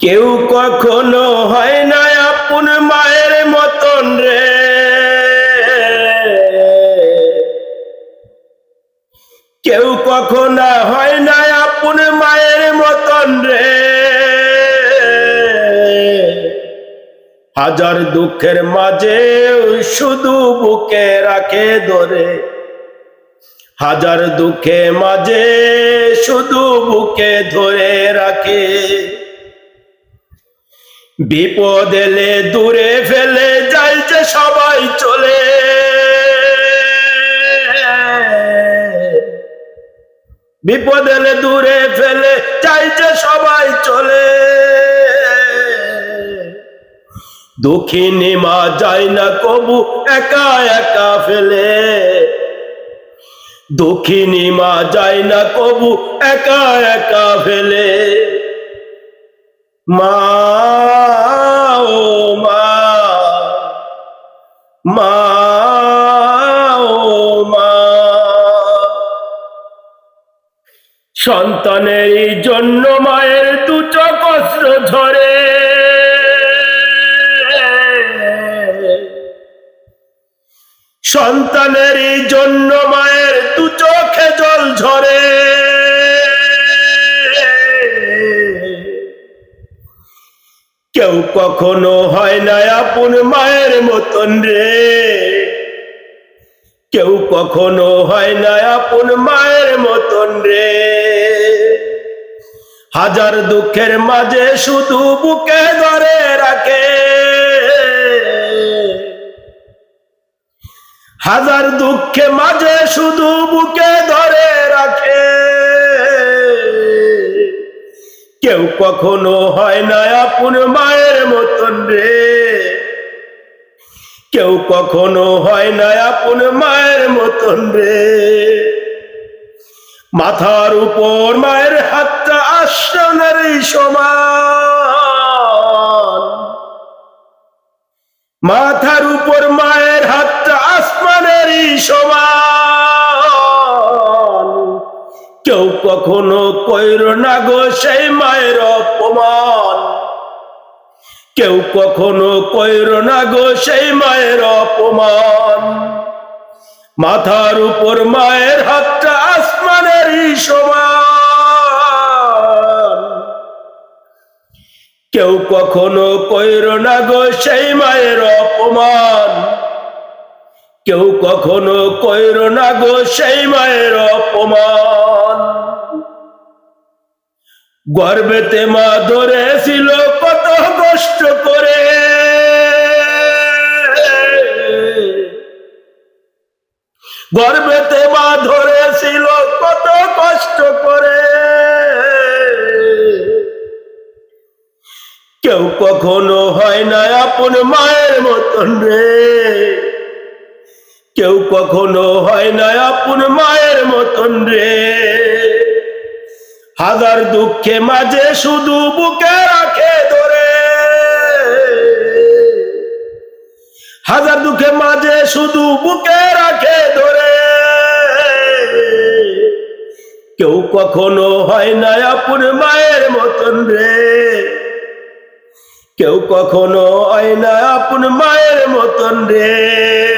কেউ কখনো হয় না আপন মায়ের মতন রে। কেউ কখনো হয় না আপন মায়ের মতন রে। হাজার দুঃখের মাঝে শুধু বুকে রাখে ধরে। হাজার দুঃখে মাঝে শুধু বুকে ধরে রাখে। বিপদ এলে দূরে ফেলে যাই যে সবাই চলে। বিপদ এলে দূরে ফেলে যে সবাই চলে। দুঃখিনী মা যায় না কবু একা একা ফেলে। দুঃখিনী মা যায় না কবু একা একা ফেলে। মা মা সন্তানের জন্য মায়ের চোখ অস্ত্র ঝরে সন্তানের জন্য মায়ের দু চোখে জল ঝরে। কেউ কখনো হয় না আপন মায়ের মতন রে। কেউ কখনো হয় না আপন মায়ের মতন রে। হাজার দুঃখের মাঝে শুধু বুকে ধরে রাখে। হাজার দুঃখে মাঝে শুধু বুকে ধরে কেউ কখনো হয় না আপন মায়ের মতন রে। কেউ কখনো হয় না আপন মায়ের মতন রে। মাথার উপর মায়ের হাতটা আশ্রমের সমান। মাথার উপর মায়ের হাতটা আসমানেরই সমান। কেউ কখনো কইর না গো সেই মায়ের অপমান। কেউ কখনো কইর না গো সেই মায়ের অপমান। মাথার উপর মায়ের হাতটা আসমানেরই সমান। কেউ কখনো কইর না গো সেই মায়ের অপমান। কেউ কখনো কইর না গো সেই মায়ের অপমান। গর্বেতে মা ধরেছিল কত কষ্ট করে। গর্বেতে মা ধরেছিল কত কষ্ট করে। কেউ কখনো হয় না আপন মায়ের মতন রে। কেউ কখনো হয় না আপন মায়ের মতন রে। হাজার দুঃখে মাঝে শুধু বুকে রাখে ধরে। হাজার দুঃখে মাঝে শুধু বুকে রাখে ধরে। কেউ কখনো হয় না আপন মায়ের মতন রে। কেউ কখনো হয় না আপন মায়ের মতন রে।